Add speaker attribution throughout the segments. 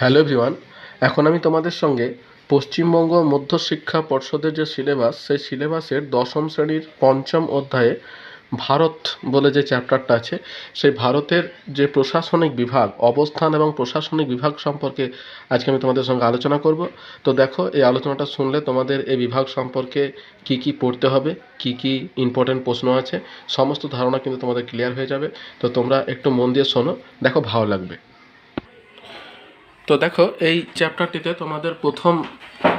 Speaker 1: Hello everyone, এখন আমি তোমাদের সঙ্গে পশ্চিমবঙ্গ মধ্যশিক্ষা পর্ষদের যে সিলেবাস, সেই সিলেবাসের দশম শ্রেণির পঞ্চম অধ্যায়ে ভারত বলে যে চ্যাপ্টারটা আছে, সেই ভারতের যে প্রশাসনিক বিভাগ, অবস্থান এবং প্রশাসনিক বিভাগ সম্পর্কে আজকে আমি তোমাদের সঙ্গে আলোচনা করব। তো দেখো, এই আলোচনাটা শুনলে তোমাদের এই বিভাগ সম্পর্কে কি কি পড়তে হবে, কি কি ইম্পর্টেন্ট প্রশ্ন আছে, সমস্ত ধারণা কিন্তু তোমাদের ক্লিয়ার হয়ে যাবে। তো তোমরা একটু মন দিয়ে শোনো, দেখো ভালো লাগবে। তো দেখো, এই চ্যাপ্টারটিতে তোমাদের প্রথম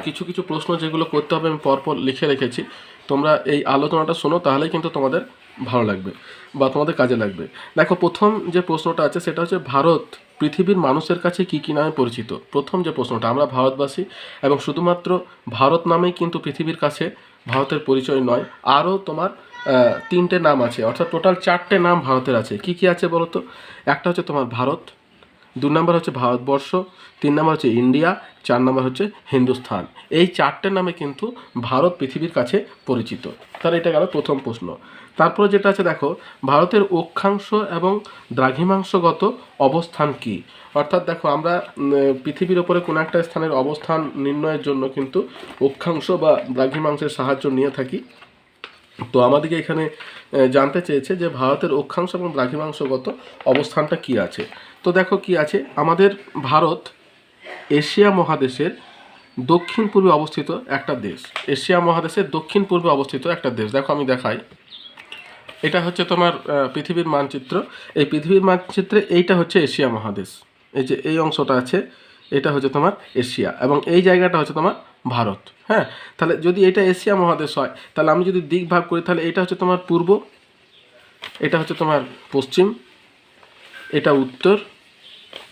Speaker 1: কিছু কিছু প্রশ্ন যেগুলো করতে হবে আমি পরপর লিখে রেখেছি। তোমরা এই আলোচনাটা শোনো, তাহলেই কিন্তু তোমাদের ভালো লাগবে বা তোমাদের কাজে লাগবে। দেখো, প্রথম যে প্রশ্নটা আছে, সেটা হচ্ছে ভারত পৃথিবীর মানুষের কাছে কী কী নামে পরিচিত? প্রথম যে প্রশ্নটা, আমরা ভারতবাসী এবং শুধুমাত্র ভারত নামেই কিন্তু পৃথিবীর কাছে ভারতের পরিচয় নয়, আরও তোমার তিনটে নাম আছে, অর্থাৎ টোটাল চারটে নাম ভারতের আছে। কি কি আছে বলো তো একটা হচ্ছে তোমার ভারত দু নম্বর হচ্ছে ভারতবর্ষ, তিন নম্বর হচ্ছে ইন্ডিয়া, চার নম্বর হচ্ছে হিন্দুস্থান। এই চারটে নামে কিন্তু ভারত পৃথিবীর কাছে পরিচিত। তাহলে এটা গেল প্রথম প্রশ্ন। তারপরে যেটা আছে, দেখো, ভারতের অক্ষাংশ এবং দ্রাঘিমাংশগত অবস্থান কি? অর্থাৎ দেখো, আমরা পৃথিবীর ওপরে কোনো একটা স্থানের অবস্থান নির্ণয়ের জন্য কিন্তু অক্ষাংশ বা দ্রাঘিমাংশের সাহায্য নিয়ে থাকি। তো আমাদেরকে এখানে জানতে চেয়েছে যে ভারতের অক্ষাংশ এবং দ্রাঘিমাংশগত অবস্থানটা কি আছে। তো দেখো কি আছে? আমাদের ভারত এশিয়া মহাদেশের দক্ষিণ পূর্বে অবস্থিত একটা দেশ। এশিয়া মহাদেশের দক্ষিণ পূর্বে অবস্থিত একটা দেশ। দেখো আমি দেখাই। এটা হচ্ছে তোমার পৃথিবীর মানচিত্র। এই পৃথিবীর মানচিত্রে এইটা হচ্ছে এশিয়া মহাদেশ। এই যে এই অংশটা আছে, এটা হচ্ছে তোমার এশিয়া এবং এই জায়গাটা হচ্ছে তোমার ভারত। হ্যাঁ? তাহলে যদি এটা এশিয়া মহাদেশ হয়, তাহলে আমি যদি দিক ভাগ করি, তাহলে এটা হচ্ছে তোমার পূর্ব, এটা হচ্ছে তোমার পশ্চিম এটা উত্তর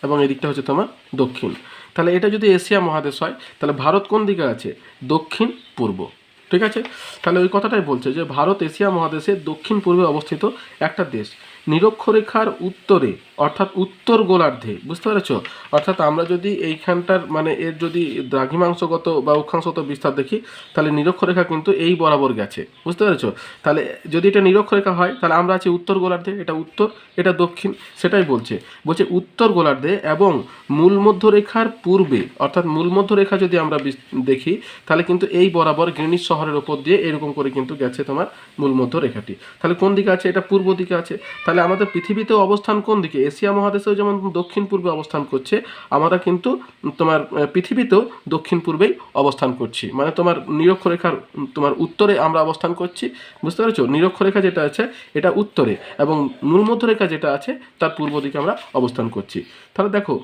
Speaker 1: এবং এদিকটা হচ্ছে তোমার দক্ষিণ। তাহলে এটা যদি এশিয়া মহাদেশ হয়, তাহলে ভারত কোন দিকে আছে? দক্ষিণ, পূর্ব। ঠিক আছে? তাহলে ওই কথাটাই বলছে যে, ভারত এশিয়া মহাদেশে দক্ষিণ পূর্বে অবস্থিত একটা দেশ। নিরক্ষরেখার উত্তরে, অর্থাৎ উত্তর গোলার্ধে, বুঝতে পেরেছ? অর্থাৎ আমরা যদি এইখানটার মানে এর যদি দ্রাঘিমাংশগত বা অক্ষাংশগত বিস্তার দেখি, তাহলে নিরক্ষরেখা কিন্তু এই বরাবর গেছে, বুঝতে পেরেছ? তাহলে যদি এটা নিরক্ষরেখা হয়, তাহলে আমরা আছি উত্তর গোলার্ধে, এটা উত্তর, এটা দক্ষিণ, সেটাই বলছে। বলছে উত্তর গোলার্ধে এবং মূল মধ্যরেখার পূর্বে, অর্থাৎ মূল মধ্যরেখা যদি আমরা দেখি, তাহলে কিন্তু এই বরাবর গ্রিনিশ শহরের ওপর দিয়ে এরকম করে কিন্তু গেছে তোমার মূল মধ্যরেখাটি। তাহলে কোন দিকে আছে? এটা পূর্ব দিকে আছে। তাহলে আমাদের পৃথিবীতে অবস্থান কোন দিকে? এশিয়া মহাদেশেও যেমন দক্ষিণ পূর্বে অবস্থান করছে, আমরা কিন্তু তোমার পৃথিবীতেও দক্ষিণ পূর্বেই অবস্থান করছি। মানে তোমার নিরক্ষরেখার, তোমার উত্তরে আমরা অবস্থান করছি। বুঝতে পেরেছ? নিরক্ষরেখা যেটা আছে, এটা উত্তরে এবং মূল মধ্যরেখা যেটা আছে, তার পূর্ব দিকে আমরা অবস্থান করছি। তাহলে দেখো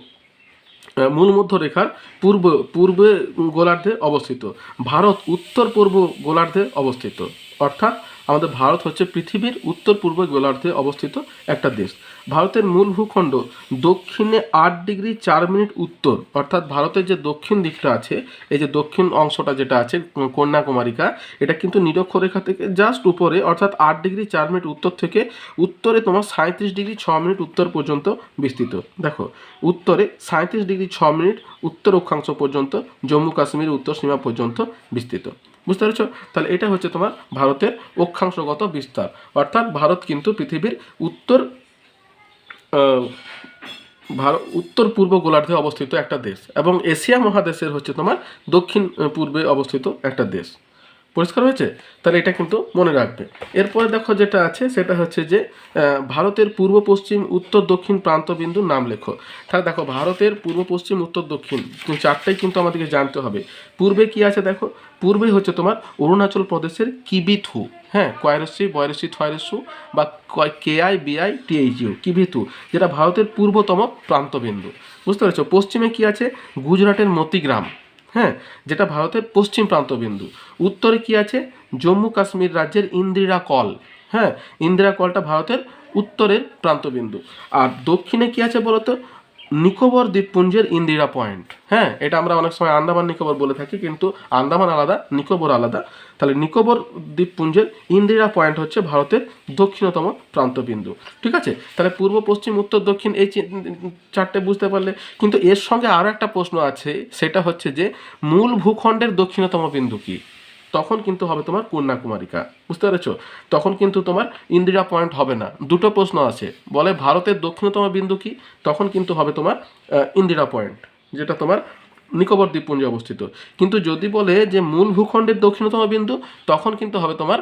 Speaker 1: মূল মধ্যরেখার পূর্ব, পূর্বে গোলার্ধে অবস্থিত। ভারত উত্তর পূর্ব গোলার্ধে অবস্থিত। অর্থাৎ আমাদের ভারত হচ্ছে পৃথিবীর উত্তর পূর্ব গোলার্ধে অবস্থিত একটা দেশ। ভারতের মূল ভূখণ্ড দক্ষিণে আট ডিগ্রি চার মিনিট উত্তর। অর্থাৎ ভারতের যে দক্ষিণ দিকটা আছে, এই যে দক্ষিণ অংশটা যেটা আছে কন্যাকুমারিকা, এটা কিন্তু নিরক্ষরেখা থেকে জাস্ট উপরে, অর্থাৎ আট ডিগ্রি চার মিনিট উত্তর থেকে উত্তরে তোমার সাঁত্রিশ ডিগ্রি ছ মিনিট উত্তর পর্যন্ত বিস্তৃত। দেখো, উত্তরে সাঁত্রিশ ডিগ্রি ছ মিনিট উত্তর অক্ষাংশ পর্যন্ত, জম্মু কাশ্মীর উত্তর সীমা পর্যন্ত বিস্তৃত। বুঝতে পেরেছ? তাহলে এটা হচ্ছে তোমার ভারতের অক্ষাংশগত বিস্তার। অর্থাৎ ভারত কিন্তু পৃথিবীর উত্তর ভার ভারত উত্তর পূর্ব গোলার্ধে অবস্থিত একটা দেশ এবং এশিয়া মহাদেশের হচ্ছে তোমার দক্ষিণ পূর্বে অবস্থিত একটা দেশ। পরিষ্কার হয়েছে? তাহলে এটা কিন্তু মনে রাখবে। এরপরে দেখো যেটা আছে, সেটা হচ্ছে যে ভারতের পূর্ব পশ্চিম, উত্তর দক্ষিণ প্রান্ত প্রান্তবিন্দুর নাম লেখো। তাহলে দেখো, ভারতের পূর্ব পশ্চিম, উত্তর দক্ষিণ চারটাই কিন্তু আমাদেরকে জানতে হবে। পূর্বে কি আছে দেখো? পূর্বে হচ্ছে তোমার অরুণাচল প্রদেশের কিবিথু হ্যাঁ? কয়রসি বয়রসি থয়রসু বা কে আই বিআই, টিএইচইউ, কিবিথু, যেটা ভারতের পূর্বতম প্রান্তবিন্দু। বুঝতে পেরেছ? পশ্চিমে কি আছে? গুজরাটের মতিগ্রাম। হ্যাঁ যেটা ভারতের পশ্চিম প্রান্তবিন্দু। উত্তরে কি আছে? জম্মু কাশ্মীর রাজ্যের ইন্দিরা কল। হ্যাঁ ইন্দিরা কলটা ভারতের উত্তরের প্রান্তবিন্দু। আর দক্ষিণে কি আছে বলতো? নিকোবর দ্বীপপুঞ্জের ইন্দিরা পয়েন্ট। হ্যাঁ এটা আমরা অনেক সময় আন্দামান নিকোবর বলে থাকি, কিন্তু আন্দামান আলাদা, নিকোবর আলাদা। তাহলে নিকোবর দ্বীপপুঞ্জের ইন্দিরা পয়েন্ট হচ্ছে ভারতের দক্ষিণতম প্রান্তবিন্দু। ঠিক আছে? তাহলে পূর্ব, পশ্চিম, উত্তর, দক্ষিণ এই চারটে বুঝতে পারলে, কিন্তু এর সঙ্গে আরও একটা প্রশ্ন আছে, সেটা হচ্ছে যে মূল ভূখণ্ডের দক্ষিণতম বিন্দু কি? তখন কিন্তু হবে তোমার কন্যাকুমারিকা। বুঝতে পেরেছ? তখন কিন্তু তোমার ইন্দিরা পয়েন্ট হবে না। দুটো প্রশ্ন আছে। বলে ভারতের দক্ষিণতম বিন্দু কি? তখন কিন্তু হবে তোমার ইন্দিরা পয়েন্ট যেটা তোমার নিকোবর দ্বীপপুঞ্জে অবস্থিত। কিন্তু যদি বলে যে মূল ভূখণ্ডের দক্ষিণতম বিন্দু, তখন কিন্তু হবে তোমার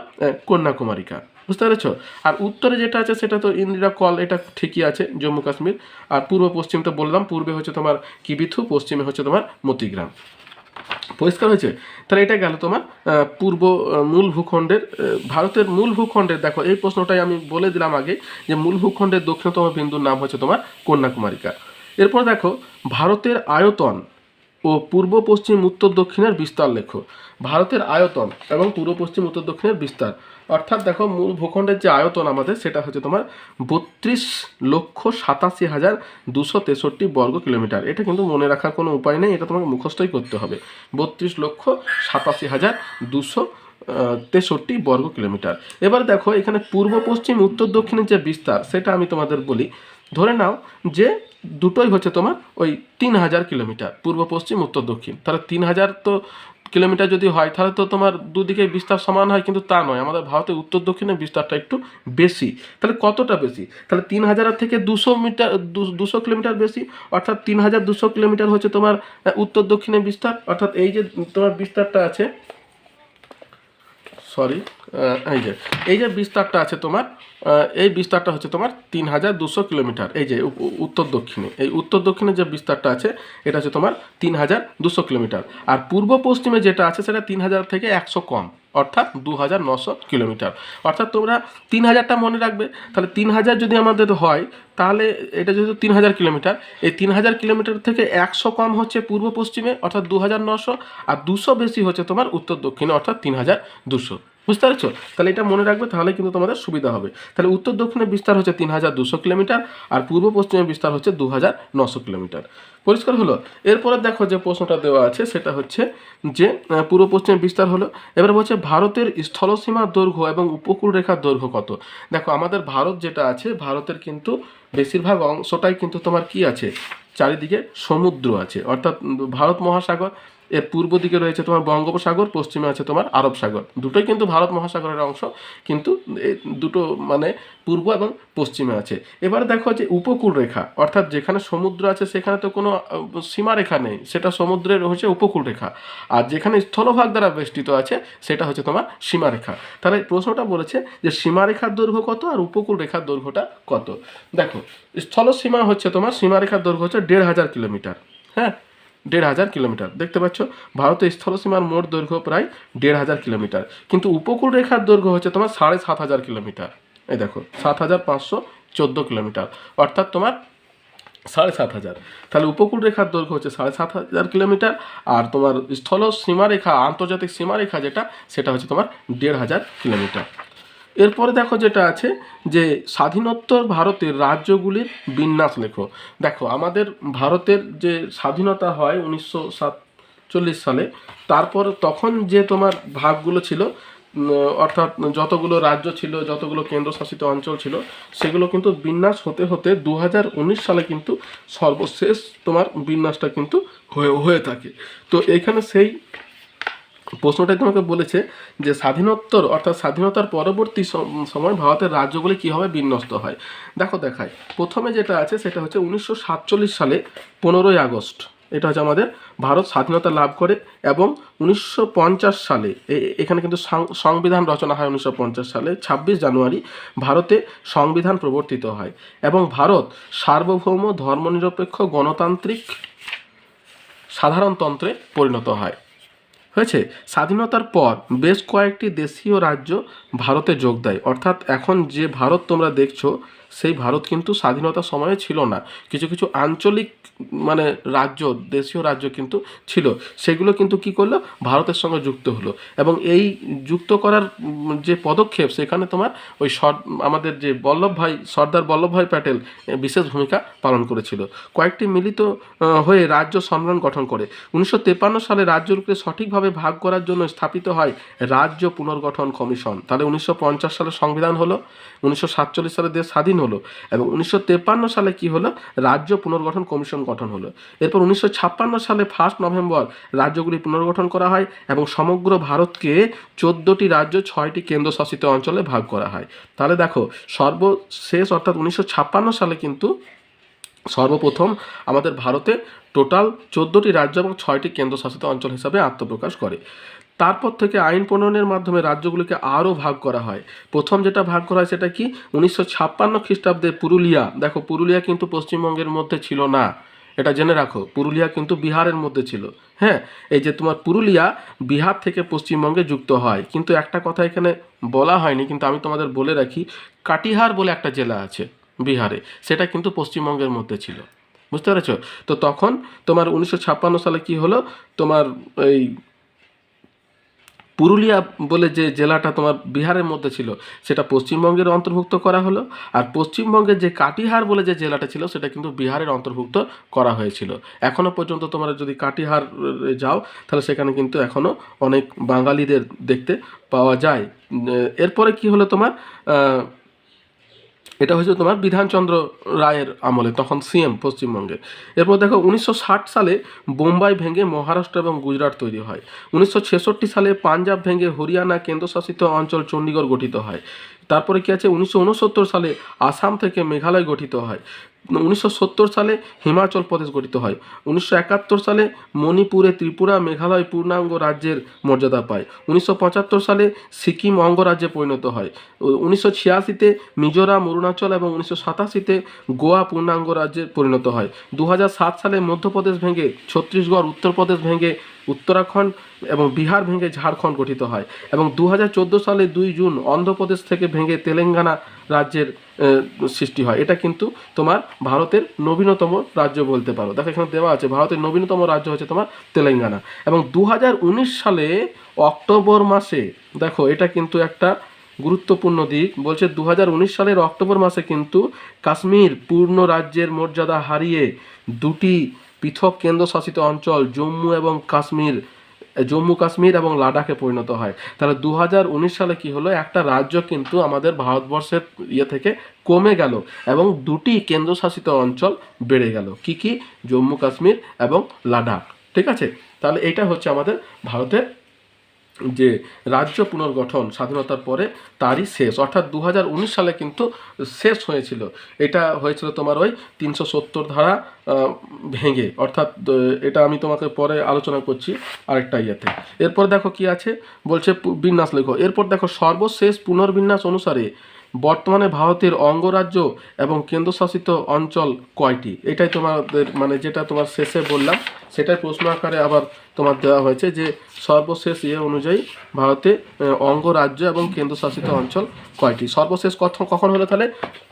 Speaker 1: কন্যাকুমারিকা। বুঝতে পেরেছ? আর উত্তরে যেটা আছে, সেটা তো ইন্দিরা কল, এটা ঠিকই আছে, জম্মু কাশ্মীর। আর পূর্ব পশ্চিম তো বললাম, পূর্বে হচ্ছে তোমার কিবিথু পশ্চিমে হচ্ছে তোমার মতিগ্রাম। পরিষ্কার হয়েছে? তাহলে এটা গেল তোমার পূর্ব মূল ভূখণ্ডের ভারতের মূল ভূখণ্ডের, দেখো, এই প্রশ্নটাই আমি বলে দিলাম আগে যে মূল ভূখণ্ডের দক্ষিণতম বিন্দুর নাম হচ্ছে তোমার কন্যাকুমারিকা। এরপর দেখো, ভারতের আয়তন ও পূর্ব, পশ্চিম, উত্তর, দক্ষিণের বিস্তার লেখো। ভারতের আয়তন এবং পূর্ব, পশ্চিম, উত্তর, দক্ষিণের বিস্তার। অর্থাৎ দেখো মূল ভূখণ্ডের যে আয়তন আমাদের, সেটা হচ্ছে তোমার বত্রিশ লক্ষ সাতাশি হাজার দুশো তেষট্টি বর্গ কিলোমিটার। এটা কিন্তু মনে রাখার কোনো উপায় নেই, এটা তোমাকে মুখস্থই করতে হবে। বত্রিশ লক্ষ সাতাশি হাজার দুশো তেষট্টি বর্গ কিলোমিটার। এবার দেখো, এখানে পূর্ব, পশ্চিম, উত্তর, দক্ষিণের যে বিস্তার, সেটা আমি তোমাদের বলি। ধরে নাও যে দুটোই হচ্ছে তোমার ওই তিন হাজার কিলোমিটার, পূর্ব, পশ্চিম, উত্তর, দক্ষিণ। তাহলে তিন হাজার তো কিলোমিটার যদি হয়, তাহলে তো তোমার দুদিকে বিস্তার সমান হয়, কিন্তু তা নয়। আমাদের ভারতের উত্তর দক্ষিণের বিস্তারটা একটু বেশি। তাহলে কতটা বেশি? তাহলে তিন হাজার থেকে দুশো মিটার দুশো কিলোমিটার বেশি, অর্থাৎ তিন হাজার দুশো কিলোমিটার হচ্ছে তোমার উত্তর দক্ষিণের বিস্তার। অর্থাৎ এই যে তোমার বিস্তারটা আছে সরি এই যে এই যে বিস্তারটা আছে তোমার এই বিস্তারটা হচ্ছে তোমার তিন হাজার দুশো কিলোমিটার। এই যে উত্তর দক্ষিণে, এই উত্তর দক্ষিণে যে বিস্তারটা আছে, এটা হচ্ছে তোমার তিন হাজার দুশো কিলোমিটার। আর পূর্ব পশ্চিমে যেটা আছে, সেটা তিন হাজার থেকে একশো কম, অর্থাৎ দু হাজার নশো কিলোমিটার। অর্থাৎ তোমরা তিন হাজারটা মনে রাখবে, তাহলে তিন হাজার যদি আমাদের হয়, তাহলে এটা যেহেতু তিন হাজার কিলোমিটার, এই তিন হাজার কিলোমিটার থেকে একশো কম হচ্ছে পূর্ব পশ্চিমে, অর্থাৎ দু হাজার নশো, আর দুশো বেশি হচ্ছে তোমার উত্তর দক্ষিণে, অর্থাৎ তিন হাজার দুশো। বুঝতে পারছ? তাহলে এটা মনে রাখবে, তাহলে কিন্তু তোমাদের সুবিধা হবে। তাহলে উত্তর দক্ষিণের বিস্তার হচ্ছে তিন হাজার দুশো কিলোমিটার, আর পূর্ব পশ্চিমের বিস্তার হচ্ছে দু হাজার নশো কিলোমিটার। পরিষ্কার হলো? এরপরে দেখো যে প্রশ্নটা দেওয়া আছে, সেটা হচ্ছে যে পূর্ব পশ্চিমের বিস্তার হলো। এবার বলছে ভারতের স্থলসীমার দৈর্ঘ্য এবং উপকূল রেখার দৈর্ঘ্য কত? দেখো, আমাদের ভারত যেটা আছে, ভারতের কিন্তু বেশিরভাগ অংশটাই কিন্তু তোমার কি আছে? চারিদিকে সমুদ্র আছে। অর্থাৎ ভারত মহাসাগর এর পূর্ব দিকে রয়েছে তোমার বঙ্গোপসাগর, পশ্চিমে আছে তোমার আরব সাগর। দুটোই কিন্তু ভারত মহাসাগরের অংশ, কিন্তু দুটো মানে পূর্ব এবং পশ্চিমে আছে। এবার দেখো যে উপকূল রেখা, অর্থাৎ যেখানে সমুদ্র আছে সেখানে তো কোনো সীমারেখা নেই, সেটা সমুদ্রের হচ্ছে উপকূল রেখা। আর যেখানে স্থলভাগ দ্বারা বেষ্টিত আছে, সেটা হচ্ছে তোমার সীমারেখা তাহলে প্রশ্নটা বলেছে যে সীমারেখার দৈর্ঘ্য কত আর উপকূল রেখার দৈর্ঘ্যটা কত? দেখো স্থল সীমা হচ্ছে তোমার সীমারেখার দৈর্ঘ্য হচ্ছে দেড় হাজার কিলোমিটার। হ্যাঁ? দেড় হাজার কিলোমিটার। দেখতে পাচ্ছ, ভারতের স্থলসীমার মোট দৈর্ঘ্য প্রায় দেড় হাজার কিলোমিটার। কিন্তু উপকূল রেখার দৈর্ঘ্য হচ্ছে তোমার সাড়ে সাত হাজার কিলোমিটার। এই দেখো, সাত হাজার পাঁচশো চোদ্দ কিলোমিটার। অর্থাৎ তোমার সাড়ে সাত হাজার। তাহলে উপকূল রেখার দৈর্ঘ্য হচ্ছে সাড়ে সাত হাজার কিলোমিটার, আর তোমার স্থল সীমারেখা আন্তর্জাতিক সীমারেখা যেটা, সেটা হচ্ছে তোমার দেড় হাজার কিলোমিটার। এরপরে দেখো যেটা আছে, যে স্বাধীনোত্তর ভারতের রাজ্যগুলির বিন্যাস লেখো। দেখো, আমাদের ভারতের যে স্বাধীনতা হয় উনিশশো সাতচল্লিশ সালে, তারপর তখন যে তোমার ভাগগুলো ছিল অর্থাৎ যতগুলো রাজ্য ছিল, যতগুলো কেন্দ্রশাসিত অঞ্চল ছিল, সেগুলো কিন্তু বিন্যাস হতে হতে দু হাজার উনিশ সালে কিন্তু সর্বশেষ তোমার বিন্যাসটা কিন্তু হয়ে হয়ে থাকে। তো এখানে সেই প্রশ্নটাই তোমাকে বলেছে যে স্বাধীনোত্তর অর্থাৎ স্বাধীনতার পরবর্তী সম- সময় ভারতের রাজ্যগুলি কীভাবে বিন্যস্ত হয়? দেখো দেখায় প্রথমে যেটা আছে সেটা হচ্ছে উনিশশো সাতচল্লিশ সালে পনেরোই আগস্ট। এটা হচ্ছে আমাদের ভারত স্বাধীনতা লাভ করে এবং উনিশশো পঞ্চাশ সালে এখানে কিন্তু সংবিধান রচনা হয় উনিশশো পঞ্চাশ সালে, ছাব্বিশ জানুয়ারি ভারতে সংবিধান প্রবর্তিত হয় এবং ভারত সার্বভৌম ধর্মনিরপেক্ষ গণতান্ত্রিক সাধারণতন্ত্রে পরিণত হয়। হয়েছে। স্বাধীনতার পর বেশ কয়েকটি দেশীয় রাজ্য ভারতে যোগ দেয়। অর্থাৎ এখন যে ভারত তোমরা দেখছ সেই ভারত কিন্তু স্বাধীনতার সময়ে ছিল না। কিছু কিছু আঞ্চলিক মানে রাজ্য, দেশীয় রাজ্য কিন্তু ছিল। সেগুলো কিন্তু কি করল? ভারতের সঙ্গে যুক্ত হলো। এবং এই যুক্ত করার যে পদক্ষেপ, সেখানে তোমার ওই আমাদের যে বল্লভভাই সর্দার বল্লভভাই প্যাটেল বিশেষ ভূমিকা পালন করেছিল। কয়েকটি মিলিত হয়ে রাজ্য সম্মেলন গঠন করে। উনিশশো সালে রাজ্যগুলোকে সঠিকভাবে ভাগ করার জন্য স্থাপিত হয় রাজ্য পুনর্গঠন কমিশন। তাহলে উনিশশো পঞ্চাশ সালে সংবিধান হলো। উনিশশো সাতচল্লিশ সালে দেশ স্বাধীন হলো এবং উনিশশো সালে কি হলো? রাজ্য পুনর্গঠন কমিশন গঠন হলো। এরপর উনিশশো ছাপ্পান্ন সালে ফার্স্ট নভেম্বর রাজ্যগুলি পুনর্গঠন করা হয় এবং সমগ্র ভারতকে চোদ্দোটি রাজ্য, ছয়টি কেন্দ্রশাসিত অঞ্চলে ভাগ করা হয়। তাহলে দেখো, সর্বশেষ অর্থাৎ উনিশশো ছাপ্পান্ন সালে কিন্তু সর্বপ্রথম আমাদের ভারতে টোটাল চোদ্দোটি রাজ্য এবং ছয়টি কেন্দ্রশাসিত অঞ্চল হিসাবে আত্মপ্রকাশ করে। তারপর থেকে আইন প্রণয়নের মাধ্যমে রাজ্যগুলিকে আরও ভাগ করা হয়। প্রথম যেটা ভাগ করা হয় সেটা কি? উনিশশো ছাপ্পান্ন খ্রিস্টাব্দে পুরুলিয়া। দেখো, পুরুলিয়া কিন্তু পশ্চিমবঙ্গের মধ্যে ছিল না। এটা জেনে রাখো, পুরুলিয়া কিন্তু বিহারের মধ্যে ছিল। হ্যাঁ এই যে তোমার পুরুলিয়া বিহার থেকে পশ্চিমবঙ্গে যুক্ত হয়। কিন্তু একটা কথা এখানে বলা হয়নি, কিন্তু আমি তোমাদের বলে রাখি, কাটিহার বলে একটা জেলা আছে বিহারে। সেটা কিন্তু পশ্চিমবঙ্গের মধ্যে ছিল। বুঝতে পেরেছ? তো তখন তোমার উনিশশো ছাপ্পান্ন সালে কি হলো? তোমার এই পুরুলিয়া বলে যে জেলাটা তোমার বিহারের মধ্যে ছিল, সেটা পশ্চিমবঙ্গের অন্তর্ভুক্ত করা হলো। আর পশ্চিমবঙ্গের যে কাটিহার বলে যে জেলাটা ছিল, সেটা কিন্তু বিহারের অন্তর্ভুক্ত করা হয়েছিল। এখনও পর্যন্ত তোমরা যদি কাটিহার যাও, তাহলে সেখানে কিন্তু এখনও অনেক বাঙালিদের দেখতে পাওয়া যায়। এরপরে কি হলো তোমার? এটা হয়েছে তোমার বিধানচন্দ্র রায়ের আমলে, তখন সিএম পশ্চিমবঙ্গে। এরপর দেখো, উনিশশো ষাট সালে বোম্বাই ভেঙে মহারাষ্ট্র এবং গুজরাট তৈরি হয়। উনিশশো ছেষট্টি সালে পাঞ্জাব ভেঙে হরিয়ানা কেন্দ্রশাসিত অঞ্চল চণ্ডীগড় গঠিত হয়। তারপরে কি আছে? উনিশশো উনসত্তর সালে আসাম থেকে মেঘালয় গঠিত হয়। উনিশশো সত্তর সালে হিমাচল প্রদেশ গঠিত হয়। উনিশশো একাত্তর সালে মণিপুরে ত্রিপুরা, মেঘালয়, পূর্ণাঙ্গ রাজ্যের মর্যাদা পায়। উনিশশো পঁচাত্তর সালে সিকিম অঙ্গরাজ্যে পরিণত হয়। উনিশশো ছিয়াশিতে মিজোরাম, অরুণাচল এবং উনিশশো সাতাশিতে গোয়া পূর্ণাঙ্গ রাজ্যে পরিণত হয়। দু সালে মধ্যপ্রদেশ ভেঙে, ছত্তিশগড়, উত্তরপ্রদেশ ভেঙে উত্তরাখণ্ড এবং বিহার ভেঙে ঝাড়খণ্ড গঠিত হয় এবং দু হাজার চোদ্দ সালে দুই জুন অন্ধ্রপ্রদেশ থেকে ভেঙে তেলেঙ্গানা রাজ্যের সৃষ্টি হয়। এটা কিন্তু তোমার ভারতের নবীনতম রাজ্য বলতে পারো। দেখো এখানে দেওয়া আছে, ভারতের নবীনতম রাজ্য হচ্ছে তোমার তেলেঙ্গানা। এবং দু হাজার উনিশ সালে অক্টোবর মাসে, দেখো এটা কিন্তু একটা গুরুত্বপূর্ণ দিক, বলছে দু হাজার উনিশ সালের অক্টোবর মাসে কিন্তু কাশ্মীর পূর্ণ রাজ্যের মর্যাদা হারিয়ে দুটি পৃথক কেন্দ্রশাসিত অঞ্চল জম্মু এবং কাশ্মীর, জম্মু, কাশ্মীর এবং লাদাখে পরিণত হয়। তাহলে দু হাজার উনিশ সালে কি হলো? একটা রাজ্য কিন্তু আমাদের ভারতবর্ষের ইয়ে থেকে কমে গেল এবং দুটি কেন্দ্রশাসিত অঞ্চল বেড়ে গেল। কি কি? জম্মু, কাশ্মীর এবং লাদাখ। ঠিক আছে? তাহলে এটা হচ্ছে আমাদের ভারতের যে রাজ্য পুনর্গঠন স্বাধীনতার পরে তারই শেষ। অর্থাৎ দু হাজার উনিশ সালে কিন্তু শেষ হয়েছিল। এটা হয়েছিল তোমার ওই তিনশো সত্তর ধারা ভেঙে। অর্থাৎ এটা আমি তোমাকে পরে আলোচনা করছি আরেকটা ইয়েতে। এরপর দেখো কি আছে? বলছে বিন্যাস লেখো। এরপর দেখো, সর্বশেষ পুনর্বিন্যাস অনুসারে বর্তমানে ভারতের অঙ্গরাজ্য এবং কেন্দ্রশাসিত অঞ্চল কয়টি? এটাই তোমাদের মানে যেটা তোমার শেষে বললাম, সেটাই প্রশ্ন আকারে আবার তোমার দেওয়া হয়েছে যে সর্বশেষ ইয়ে অনুযায়ী ভারতে আহ, অঙ্গরাজ্য এবং কেন্দ্রশাসিত অঞ্চল কয়টি? সর্বশেষ কখন কখন হলো তাহলে?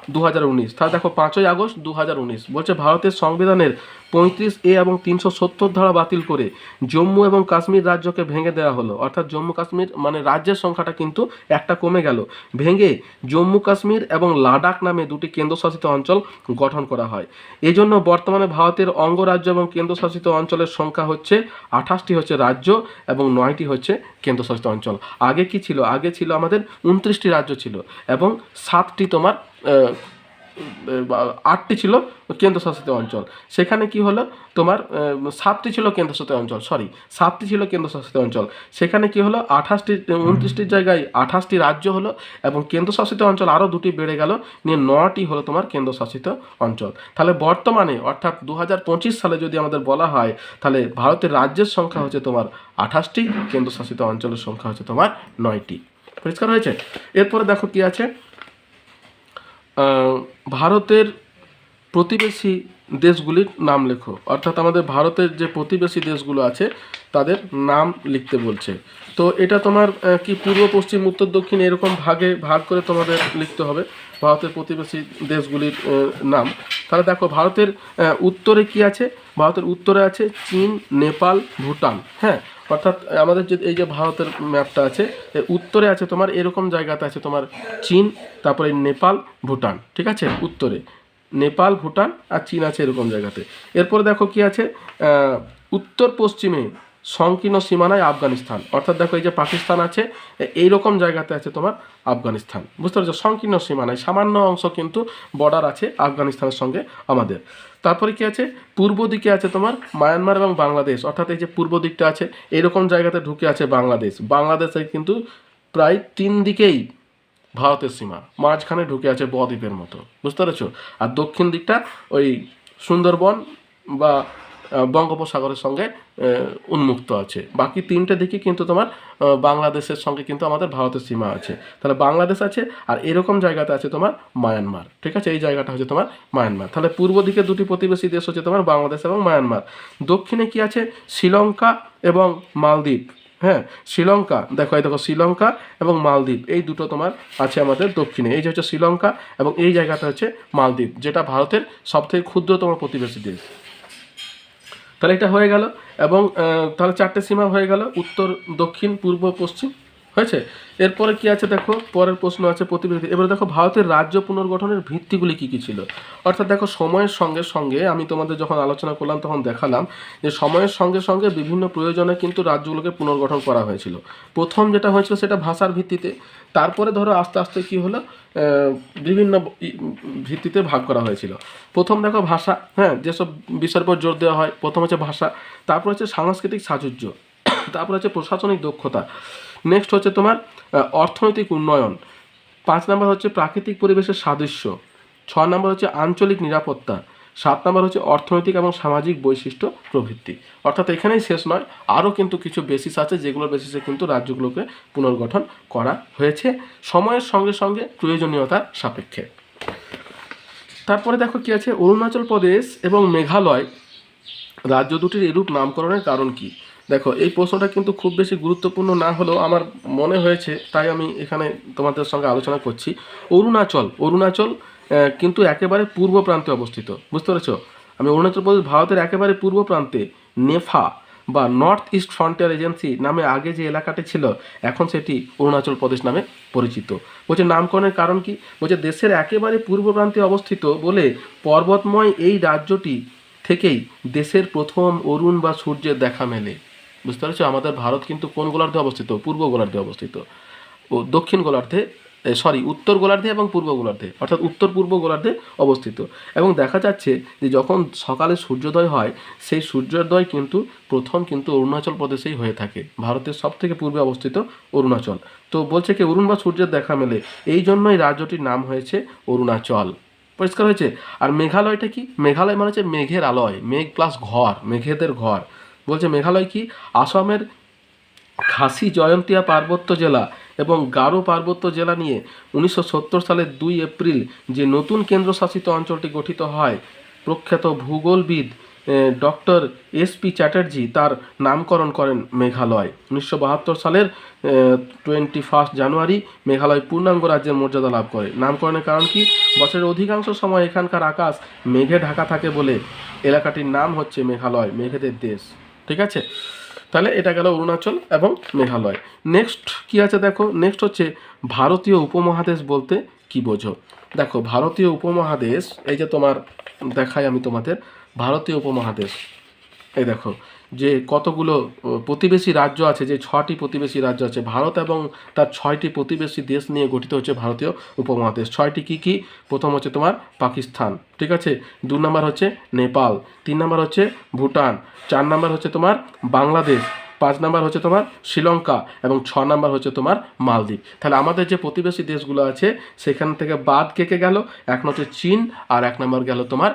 Speaker 1: দু হাজার উনিশ। তাহলে দেখো পাঁচই আগস্ট দু হাজার উনিশ। বলছে ভারতের সংবিধানের পঁয়ত্রিশ এ এবং তিনশো সত্তর ধারা বাতিল করে জম্মু এবং কাশ্মীর রাজ্যকে ভেঙে দেওয়া হলো। অর্থাৎ জম্মু কাশ্মীর মানে রাজ্যের সংখ্যাটা কিন্তু একটা কমে গেল। ভেঙে জম্মু কাশ্মীর এবং লাদাখ নামে দুটি কেন্দ্রশাসিত অঞ্চল গঠন করা হয়। এজন্য বর্তমানে ভারতের অঙ্গরাজ্য এবং কেন্দ্রশাসিত অঞ্চলের সংখ্যা হচ্ছে আঠাশটি হচ্ছে রাজ্য এবং নয়টি হচ্ছে কেন্দ্রশাসিত অঞ্চল। আগে কি ছিল? আগে ছিল আমাদের উনত্রিশটি রাজ্য ছিল এবং সাতটি তোমার আটটি ছিল কেন্দ্রশাসিত অঞ্চল। সেখানে কি হলো? তোমার সাতটি ছিল কেন্দ্রশাসিত অঞ্চল সরি সাতটি ছিল কেন্দ্রশাসিত অঞ্চল। সেখানে কি হলো? আঠাশটি উনত্রিশটির জায়গায় আঠাশটি রাজ্য হলো এবং কেন্দ্রশাসিত অঞ্চল আরও দুটি বেড়ে গেল, নিয়ে নটি হলো তোমার কেন্দ্রশাসিত অঞ্চল। তাহলে বর্তমানে, অর্থাৎ দু হাজার পঁচিশ সালে যদি আমাদের বলা হয়, তাহলে ভারতের রাজ্যের সংখ্যা হচ্ছে তোমার আঠাশটি, কেন্দ্রশাসিত অঞ্চলের সংখ্যা হচ্ছে তোমার নয়টি। পরিষ্কার হয়েছে? এরপরে দেখো কি আছে। ভারতের প্রতিবেশী দেশগুলির নাম লেখো। অর্থাৎ আমাদের ভারতের যে প্রতিবেশী দেশগুলো আছে, তাদের নাম লিখতে বলছে। তো এটা তোমার কি পূর্ব, পশ্চিম, উত্তর, দক্ষিণ এরকম ভাগে ভাগ করে তোমাদের লিখতে হবে? ভারতের প্রতিবেশী দেশগুলির নাম। তাহলে দেখো, ভারতের উত্তরে কি আছে? ভারতের উত্তরে আছে চীন, নেপাল, ভুটান। হ্যাঁ অর্থাৎ আমাদের যে এই যে ভারতের ম্যাপটা আছে উত্তরে আছে তোমার এরকম জায়গাতে আছে তোমার চীন, তারপরে নেপাল, ভুটান, ঠিক আছে? উত্তরে। নেপাল, ভুটান আর চীন আছে এরকম জায়গাতে। এরপরে দেখো কি আছে? উত্তর পশ্চিমে সংকীর্ণ সীমানায় আফগানিস্তান। অর্থাৎ দেখো এই যে পাকিস্তান আছে এ- এইরকম জায়গাতে আছে তোমার আফগানিস্তান। বুঝতে পারছ? সংকীর্ণ সীমানায়। সামান্য অংশ কিন্তু বর্ডার আছে আফগানিস্তানের সঙ্গে আমাদের। তারপরে কি আছে? পূর্ব দিকে আছে তোমার মায়ানমার এবং বাংলাদেশ। অর্থাৎ এই যে পূর্ব দিকটা আছে এরকম জায়গাতে ঢুকে আছে বাংলাদেশ। বাংলাদেশে কিন্তু প্রায় তিন দিকেই ভারতের সীমা। মাঝখানে ঢুকে আছে বদ্বীপের মতো। বুঝতে পেরেছ? আর দক্ষিণ দিকটা ওই সুন্দরবন বা বঙ্গোপসাগরের সঙ্গে উন্মুক্ত আছে। বাকি তিনটে দিকে কিন্তু তোমার বাংলাদেশের সঙ্গে কিন্তু আমাদের ভারতের সীমা আছে। তাহলে বাংলাদেশ আছে আর এরকম জায়গাতে আছে তোমার মায়ানমার। ঠিক আছে? এই জায়গাটা হচ্ছে তোমার মায়ানমার। তাহলে পূর্ব দিকে দুটি প্রতিবেশী দেশ হচ্ছে তোমার বাংলাদেশ এবং মায়ানমার। দক্ষিণে কি আছে? শ্রীলঙ্কা এবং মালদ্বীপ। হ্যাঁ শ্রীলঙ্কা। দেখো, এই দেখো, শ্রীলঙ্কা এবং মালদ্বীপ। এই দুটো তোমার আছে আমাদের দক্ষিণে। এই যে হচ্ছে শ্রীলঙ্কা এবং এই জায়গাটা হচ্ছে মালদ্বীপ, যেটা ভারতের সবথেকে ক্ষুদ্রতম প্রতিবেশী দেশ। তাহলে এটা হয়ে গেল এবং তাহলে চারটে সীমা হয়ে গেল উত্তর দক্ষিণ পূর্ব পশ্চিম। হয়েছে? এরপরে কি আছে দেখো? পরের প্রশ্ন আছে প্রতিবেশী এবারে দেখো, ভারতের রাজ্য পুনর্গঠনের ভিত্তিগুলি কি কি ছিল? অর্থাৎ দেখো, সময়ের সঙ্গে সঙ্গে আমি তোমাদের যখন আলোচনা করলাম, তখন দেখালাম যে সময়ের সঙ্গে সঙ্গে বিভিন্ন প্রয়োজনে কিন্তু রাজ্যগুলোকে পুনর্গঠন করা হয়েছিল। প্রথম যেটা হয়েছিল সেটা ভাষার ভিত্তিতে। তারপরে ধরো, আস্তে আস্তে কি হলো? বিভিন্ন ভিত্তিতে ভাগ করা হয়েছিল। প্রথম দেখো, ভাষা হ্যাঁ যেসব বিষয়ের উপর জোর দেওয়া হয়, প্রথম হচ্ছে ভাষা, তারপর হচ্ছে সাংস্কৃতিক সাজুজ্য তারপর হচ্ছে প্রশাসনিক দক্ষতা। নেক্সট হচ্ছে তোমার অর্থনৈতিক উন্নয়ন। পাঁচ নাম্বার হচ্ছে প্রাকৃতিক পরিবেশের সাদৃশ্য। ছ নাম্বার হচ্ছে আঞ্চলিক নিরাপত্তা। সাত নাম্বার হচ্ছে অর্থনৈতিক এবং সামাজিক বৈশিষ্ট্য প্রভৃতি। অর্থাৎ এখানেই শেষ নয়, আরও কিন্তু কিছু বেসিস আছে যেগুলোর বেসিসে কিন্তু রাজ্যগুলোকে পুনর্গঠন করা হয়েছে। সময়ের সঙ্গে সঙ্গে প্রয়োজনীয়তার সাপেক্ষে। তারপরে দেখো কি আছে, অরুণাচল প্রদেশ এবং মেঘালয় রাজ্য দুটির এরূপ নামকরণের কারণ কি? দেখো, এই প্রশ্নটা কিন্তু খুব বেশি গুরুত্বপূর্ণ না হলেও আমার মনে হয়েছে, তাই আমি এখানে তোমাদের সঙ্গে আলোচনা করছি। অরুণাচল অরুণাচল কিন্তু একেবারে পূর্ব প্রান্তে অবস্থিত, বুঝতে পেরেছ? আমি অরুণাচল প্রদেশ, ভারতের একেবারে পূর্ব প্রান্তে, নেফা বা নর্থ ইস্ট ফ্রন্টিয়ার এজেন্সি নামে আগে যে এলাকাটি ছিল, এখন সেটি অরুণাচল প্রদেশ নামে পরিচিত। বলছে, নামকরণের কারণ কি? বলছে, দেশের একেবারে পূর্ব প্রান্তে অবস্থিত বলে পর্বতময় এই রাজ্যটি থেকেই দেশের প্রথম অরুণ বা সূর্যের দেখা মেলে। বুঝতে পারছ? আমাদের ভারত কিন্তু কোন গোলার্ধে অবস্থিত? পূর্ব গোলার্ধে অবস্থিত। ও দক্ষিণ গোলার্ধে সরি উত্তর গোলার্ধে এবং পূর্ব গোলার্ধে, অর্থাৎ উত্তর পূর্ব গোলার্ধে অবস্থিত। এবং দেখা যাচ্ছে যে যখন সকালে সূর্যোদয় হয়, সেই সূর্যোদয় কিন্তু প্রথম কিন্তু অরুণাচল প্রদেশেই হয়ে থাকে, ভারতের সব থেকে পূর্বে অবস্থিত অরুণাচল। তো বলছে কি, অরুণ বা সূর্যের দেখা মেলে, এই জন্যই রাজ্যটির নাম হয়েছে অরুণাচল। পরিষ্কার হয়েছে? আর মেঘালয়টা কি? মেঘালয় মানে হচ্ছে মেঘের আলয়, মেঘ প্লাস ঘর, মেঘেদের ঘর। বলছে, মেঘালয় কি আসামের খাসি জয়ন্তিয়া পার্বত্য জেলা এবং গারো পার্বত্য জেলা নিয়ে উনিশশো সত্তর সালের দুই এপ্রিল যে নতুন কেন্দ্রশাসিত অঞ্চলটি গঠিত হয়, প্রখ্যাত ভূগোলবিদ ডক্টর এস পি চ্যাটার্জি তার নামকরণ করেন মেঘালয়। উনিশশো বাহাত্তর সালের টোয়েন্টি ফার্স্ট জানুয়ারি মেঘালয় পূর্ণাঙ্গ রাজ্যের মর্যাদা লাভ করে। নামকরণের কারণ কি? বছরের অধিকাংশ সময় এখানকার আকাশ মেঘে ঢাকা থাকে বলে এলাকাটির নাম হচ্ছে মেঘালয়, মেঘেদের দেশ। ঠিক আছে? তাহলে এটা গেল অরুণাচল এবং মেঘালয়। নেক্সট কি আছে দেখো? নেক্সট হচ্ছে ভারতীয় উপমহাদেশ বলতে কি বোঝো? দেখো, ভারতীয় উপমহাদেশ, এই যে তোমার দেখাই আমি তোমাদের, ভারতীয় উপমহাদেশ। এই দেখো যে কতগুলো প্রতিবেশী রাজ্য আছে, যে ছটি প্রতিবেশী রাজ্য আছে, ভারত এবং তার ছয়টি প্রতিবেশী দেশ নিয়ে গঠিত হচ্ছে ভারতীয় উপমহাদেশ। ছয়টি কি কি? প্রথম হচ্ছে তোমার পাকিস্তান, ঠিক আছে? দু নম্বর হচ্ছে নেপাল, তিন নম্বর হচ্ছে ভুটান, চার নম্বর হচ্ছে তোমার বাংলাদেশ পাঁচ নাম্বার হচ্ছে তোমার শ্রীলঙ্কা এবং ছ নাম্বার হচ্ছে তোমার মালদ্বীপ। তাহলে আমাদের যে প্রতিবেশী দেশগুলো আছে সেখান থেকে বাদ কে কে গেল? এক হচ্ছে চীন আর এক নম্বর গেল তোমার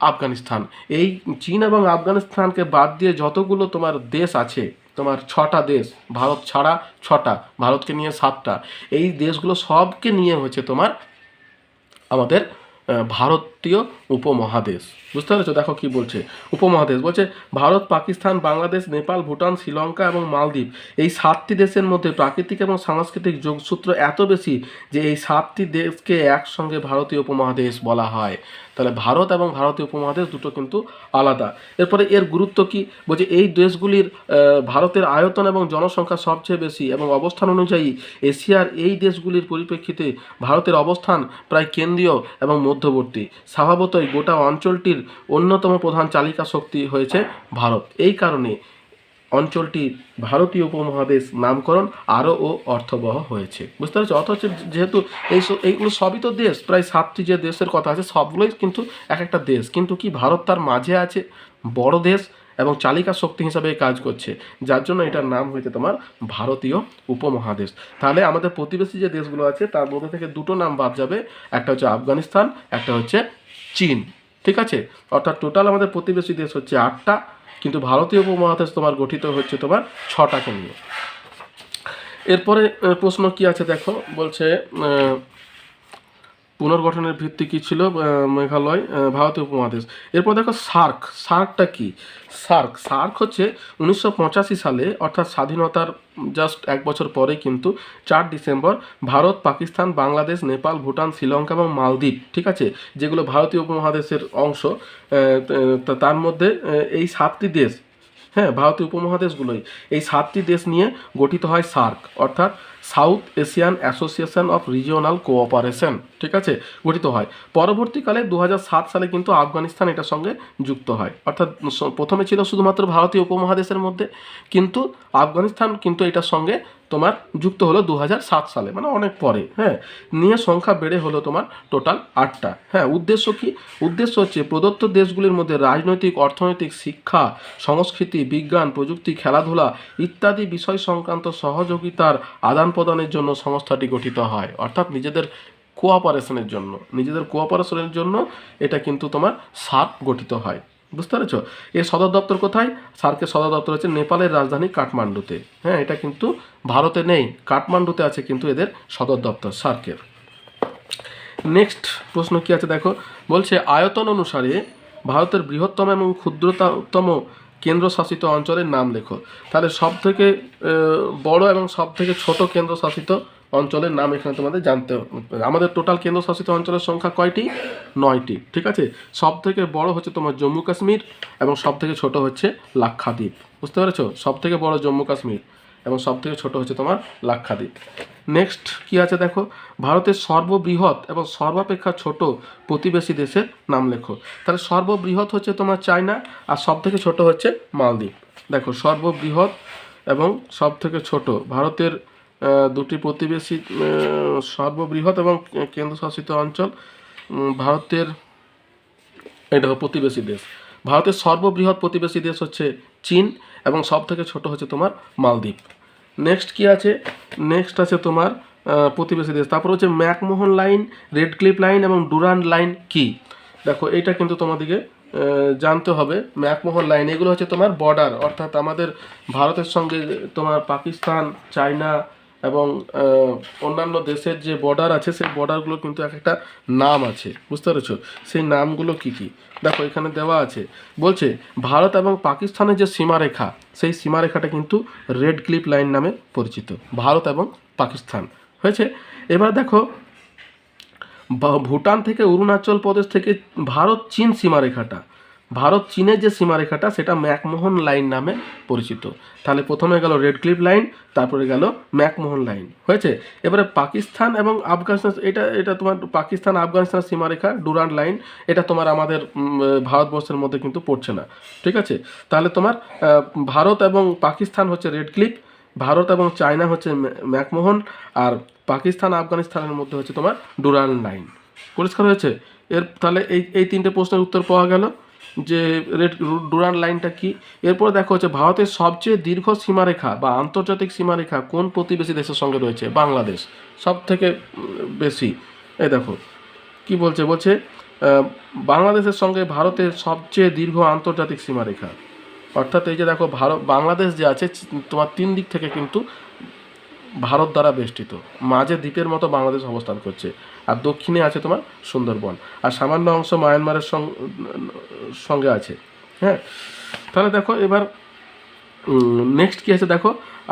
Speaker 1: আফগানিস্তান। এই চীন এবং আফগানিস্তানকে বাদ দিয়ে যতগুলো তোমার দেশ আছে তোমার ছটা দেশ ভারত ছাড়া ছটা ভারতকে নিয়ে সাতটা এই দেশগুলো সবকে নিয়ে হচ্ছে তোমার আমাদের আহ, ভারতীয় উপমহাদেশ। বুঝতে পেরেছ? দেখো কি বলছে। উপমহাদেশ বলছে, ভারত, পাকিস্তান, বাংলাদেশ, নেপাল, ভুটান, শ্রীলঙ্কা এবং মালদ্বীপ। এই সাতটি দেশের মধ্যে প্রাকৃতিক এবং সাংস্কৃতিক যোগসূত্র এত বেশি যে এই সাতটি দেশকে একসঙ্গে ভারতীয় উপমহাদেশ বলা হয়। তাহলে ভারত এবং ভারতীয় উপমহাদেশ দুটো কিন্তু আলাদা। এরপরে এর গুরুত্ব কি? বলছে, এই দেশগুলির ভারতের আয়তন এবং জনসংখ্যা সবচেয়ে বেশি এবং অবস্থান অনুযায়ী এশিয়ার এই দেশগুলির পরিপ্রেক্ষিতে ভারতের অবস্থান প্রায় কেন্দ্রীয় এবং মধ্যবর্তী। স্বভাবতই গোটা অঞ্চলটির অন্যতম প্রধান চালিকা শক্তি হয়েছে ভারত। এই কারণে অঞ্চলটি ভারতীয় উপমহাদেশ নামকরণ আরও ও অর্থবহ হয়েছে। বুঝতে পারছ? অর্থ হচ্ছে যেহেতু এই এইগুলো সবই তো দেশ, প্রায় সাতটি যে দেশের কথা আছে, সবগুলোই কিন্তু এক একটা দেশ। কিন্তু কি ভারত তার মাঝে আছে? বড় দেশ এবং চালিকা শক্তি হিসাবে কাজ করছে। যার জন্য এটার নাম হয়েছে তোমার ভারতীয় উপমহাদেশ। তাহলে আমাদের প্রতিবেশী যে দেশগুলো আছে, তার মধ্যে থেকে দুটো নাম বাদ যাবে। একটা হচ্ছে আফগানিস্তান, একটা হচ্ছে চীন, ঠিক আছে? অর্থাৎ টোটাল আমাদের প্রতিবেশী দেশ হচ্ছে আটটা, কিন্তু ভারতীয় উপমহাদেশ তোমার গঠিত হচ্ছে তোমার ছটাকে নিয়ে এরপরে প্রশ্ন কি আছে দেখো? বলছে পুনর্গঠনের ভিত্তি কী ছিল? মেঘালয় ভারতীয় উপমহাদেশ। এরপর দেখো সার্ক। সার্কটা কি? সার্ক। সার্ক হচ্ছে উনিশশো পঁচাশি সালে, অর্থাৎ স্বাধীনতার জাস্ট এক বছর পরে কিন্তু চার ডিসেম্বর ভারত, পাকিস্তান, বাংলাদেশ, নেপাল, ভুটান, শ্রীলঙ্কা এবং মালদ্বীপ, ঠিক আছে? যেগুলো ভারতীয় উপমহাদেশের অংশ তার মধ্যে এই সাতটি দেশ হ্যাঁ ভারতীয় উপমহাদেশগুলোই। এই সাতটি দেশ নিয়ে গঠিত হয় সার্ক, অর্থাৎ South Asian Association of Regional Cooperation, ঠিক আছে? গঠিত হয়। পরবর্তীকালে দু হাজার সাত সালে কিন্তু আফগানিস্তান এটার সঙ্গে যুক্ত হয়। অর্থাৎ প্রথমে ছিল শুধুমাত্র ভারতীয় উপমহাদেশের মধ্যে, কিন্তু আফগানিস্তান কিন্তু এটার সঙ্গে তোমার যুক্ত হলো দু হাজার সাত সালে মানে অনেক পরে হ্যাঁ? নিয়ে সংখ্যা বেড়ে হলো তোমার টোটাল আটটা। হ্যাঁ উদ্দেশ্য কি? উদ্দেশ্য হচ্ছে প্রদত্ত দেশগুলির মধ্যে রাজনৈতিক, অর্থনৈতিক, শিক্ষা, সংস্কৃতি, বিজ্ঞান, প্রযুক্তি, খেলাধুলা ইত্যাদি বিষয় সংক্রান্ত সহযোগিতার আদান প্রদানের জন্য সংস্থাটি গঠিত হয়, অর্থাৎ নিজেদের কোঅপারেশনের জন্য। নিজেদের কোঅপারেশনের জন্য এটা কিন্তু তোমার সার্ক গঠিত হয়। বুঝতে পেরেছ? এর সদর দপ্তর কোথায়? সার্কের সদর দপ্তর হচ্ছে নেপালের রাজধানী কাঠমান্ডুতে। হ্যাঁ এটা কিন্তু ভারতে নেই, কাঠমান্ডুতে আছে কিন্তু এদের সদর দপ্তর সার্কের নেক্সট প্রশ্ন কি আছে দেখো? বলছে, আয়তন অনুসারে ভারতের বৃহত্তম এবং ক্ষুদ্রতম কেন্দ্রশাসিত অঞ্চলের নাম লেখো। তাহলে সব থেকে বড় এবং সব থেকে ছোট কেন্দ্রশাসিত অঞ্চলের নাম এখানে তোমাদের জানতে আমাদের টোটাল কেন্দ্রশাসিত অঞ্চলের সংখ্যা কয়টি? নয়টি, ঠিক আছে? সব থেকে বড় হচ্ছে তোমার জম্মু কাশ্মীর এবং সব থেকে ছোট হচ্ছে লাক্ষাদ্বীপ। বুঝতে পেরেছ? সব থেকে বড় জম্মু কাশ্মীর এবং সব থেকে ছোট হচ্ছে তোমার লাক্ষাদ্বীপ। নেক্সট কি আছে দেখো? ভারতের সর্ববৃহৎ এবং সর্বাপেক্ষা ছোট প্রতিবেশী দেশের নাম লেখো। তাহলে সর্ববৃহৎ হচ্ছে তোমার চায়না আর সব থেকে ছোট হচ্ছে মালদ্বীপ। দেখো, সর্ববৃহৎ এবং সব থেকে ছোট। ভারতের দুটি প্রতিবেশী সর্ববৃহৎ এবং কেন্দ্রশাসিত অঞ্চল ভারতের দেখো, প্রতিবেশী দেশ। ভারতের সর্ববৃহৎ প্রতিবেশী দেশ হচ্ছে চীন এবং সব থেকে ছোট হচ্ছে তোমার মালদ্বীপ। নেক্সট কি আছে? নেক্সট আছে তোমার প্রতিবেশী দেশ। তারপর হচ্ছে McMahon line Radcliffe line এবং ডুরান লাইন কি? দেখো, এইটা কিন্তু তোমাদেরকে জানতে হবে। ম্যাকমোহন লাইন, এগুলো হচ্ছে তোমার বর্ডার অর্থাৎ আমাদের ভারতের সঙ্গে তোমার পাকিস্তান, চায়না এবং অন্যান্য দেশের যে বর্ডার আছে, সেই বর্ডারগুলো কিন্তু এক একটা নাম আছে। বুঝতে পেরেছ? সেই নামগুলো কি কি? দেখো, এখানে দেওয়া আছে, বলছে, ভারত এবং পাকিস্তানের যে সীমারেখা, সেই সীমারেখাটা কিন্তু রেড ক্লিপ লাইন নামে পরিচিত। ভারত এবং পাকিস্তান। হয়েছে? এবার দেখো ভুটান থেকে অরুণাচল প্রদেশ থেকে ভারত চীন সীমারেখাটা। ভারত চীনের যে সীমারেখাটা, সেটা ম্যাকমোহন লাইন নামে পরিচিত। তাহলে প্রথমে গেল রেড ক্লিপ লাইন, তারপরে গেল ম্যাকমোহন লাইন। হয়েছে? এবারে পাকিস্তান এবং আফগানিস্তান, এটা এটা তোমার পাকিস্তান, আফগানিস্তান সীমারেখা ডুরান্ড লাইন, এটা তোমার আমাদের ভারতবর্ষের মধ্যে কিন্তু পড়ছে না। ঠিক আছে? তাহলে তোমার ভারত এবং পাকিস্তান হচ্ছে রেড ক্লিপ ভারত এবং চায়না হচ্ছে ম্যাকমোহন, আর পাকিস্তান, আফগানিস্তানের মধ্যে হচ্ছে তোমার ডুরান্ড লাইন। পরিষ্কার হয়েছে? এর, তাহলে এই এই তিনটে প্রশ্নের উত্তর পাওয়া গেল। যে রেড ডুরান লাইনটা কি? এরপর দেখো হচ্ছে ভারতের সবচেয়ে দীর্ঘ সীমারেখা বা আন্তর্জাতিক সীমারেখা কোন প্রতিবেশী দেশের সঙ্গে রয়েছে? বাংলাদেশ। সব থেকে বেশি। এই দেখো, কি বলছে? বলছে বাংলাদেশের সঙ্গে ভারতের সবচেয়ে দীর্ঘ আন্তর্জাতিক সীমারেখা। অর্থাৎ এই যে দেখো, ভারত, বাংলাদেশ যে আছে, তোমার তিন দিক থেকে কিন্তু ভারত দ্বারা বেষ্টিত। মাঝে দ্বীপের মতো বাংলাদেশ অবস্থান করছে। আর দক্ষিণে আছে তোমার সুন্দরবন। আর সামান্য অংশ মায়ানমারের সঙ্গে আছে। হ্যাঁ? তাহলে দেখো এবার নেক্সট কি আছে দেখো?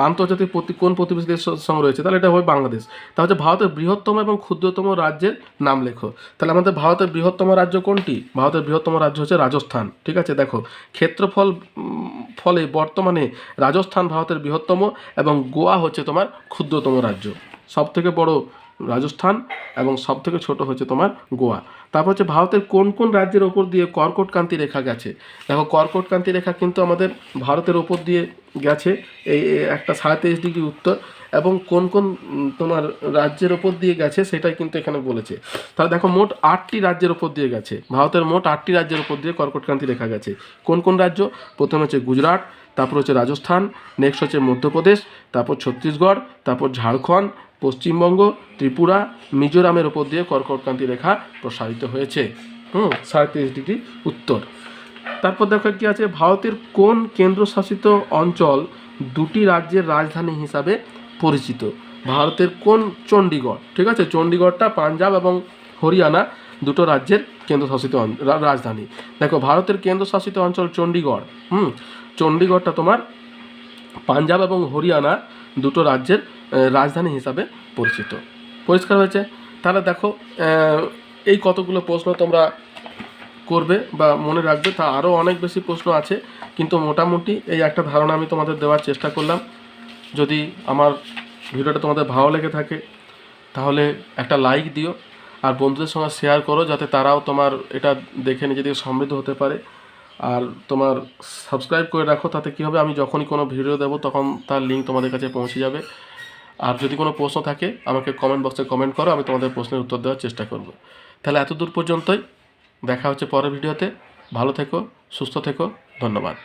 Speaker 1: আন্তর্জাতিক প্রতি কোন প্রতিবেশী দেশের সঙ্গে রয়েছে? তাহলে এটা হবে বাংলাদেশ। তা হচ্ছে ভারতের বৃহত্তম এবং ক্ষুদ্রতম রাজ্যের নাম লেখো। তাহলে আমাদের ভারতের বৃহত্তম রাজ্য কোনটি? ভারতের বৃহত্তম রাজ্য হচ্ছে রাজস্থান। ঠিক আছে? দেখো, ক্ষেত্রফল ফলে বর্তমানে রাজস্থান ভারতের বৃহত্তম এবং গোয়া হচ্ছে তোমার ক্ষুদ্রতম রাজ্য। সব থেকে বড় রাজস্থান এবং সব থেকে ছোট হচ্ছে তোমার গোয়া। তারপর হচ্ছে ভারতের কোন কোন রাজ্যের ওপর দিয়ে কর্কটক্রান্তি রেখা গেছে? দেখো কর্কটক্রান্তি রেখা কিন্তু আমাদের ভারতের ওপর দিয়ে গেছে, এই একটা সাড়ে তেইশ ডিগ্রি উত্তর, এবং কোন কোন তোমার রাজ্যের ওপর দিয়ে গেছে সেটাই কিন্তু এখানে বলেছে। তাহলে দেখো, মোট আটটি রাজ্যের ওপর দিয়ে গেছে, ভারতের মোট আটটি রাজ্যের ওপর দিয়ে কর্কটক্রান্তি রেখা গেছে। কোন কোন রাজ্য? প্রথমে হচ্ছে গুজরাট, তারপর হচ্ছে রাজস্থান নেক্সট হচ্ছে মধ্যপ্রদেশ, তারপর ছত্তিশগড়, তারপর ঝাড়খণ্ড পশ্চিমবঙ্গ, ত্রিপুরা, মিজোরামের ওপর দিয়ে কর্কটক্রান্তি রেখা প্রসারিত হয়েছে। হুম, সাঁত্রিশ ডিগ্রি উত্তর। তারপর দেখো কি আছে, ভারতের কোন কেন্দ্রশাসিত অঞ্চল দুটি রাজ্যের রাজধানী হিসাবে পরিচিত? ভারতের কোন চণ্ডীগড়? ঠিক আছে, চণ্ডীগড়টা পাঞ্জাব এবং হরিয়ানা দুটো রাজ্যের কেন্দ্রশাসিত রাজধানী। দেখো, ভারতের কেন্দ্রশাসিত অঞ্চল চণ্ডীগড়। হুম, চণ্ডীগড়টা তোমার পাঞ্জাব এবং হরিয়ানা দুটো রাজ্যের রাজধানী হিসাবে পরিচিত। পরিষ্কার হয়েছে। তাহলে দেখো এই কতগুলো প্রশ্ন তোমরা করবে বা মনে রাখবে, তা আরও অনেক বেশি প্রশ্ন আছে। কিন্তু মোটামুটি এই একটা ধারণা আমি তোমাদের দেওয়ার চেষ্টা করলাম। যদি আমার ভিডিওটা তোমাদের ভালো লেগে থাকে, তাহলে একটা লাইক দিও আর বন্ধুদের সঙ্গে শেয়ার করো, যাতে তারাও তোমার এটা দেখে নিজেদের সমৃদ্ধ হতে পারে। আর তোমার সাবস্ক্রাইব করে রাখো, তাতে কী হবে? আমি যখনই কোনো ভিডিও দেবো, তখন তার লিঙ্ক তোমাদের কাছে পৌঁছে যাবে। আর যদি কোনো প্রশ্ন থাকে, আমাকে কমেন্ট বক্সে কমেন্ট করো, আমি তোমাদের প্রশ্নের উত্তর দেওয়ার চেষ্টা করব। তাহলে এত দূর পর্যন্তই, দেখা হচ্ছে পরের ভিডিওতে। ভালো থেকো, সুস্থ থেকো, ধন্যবাদ।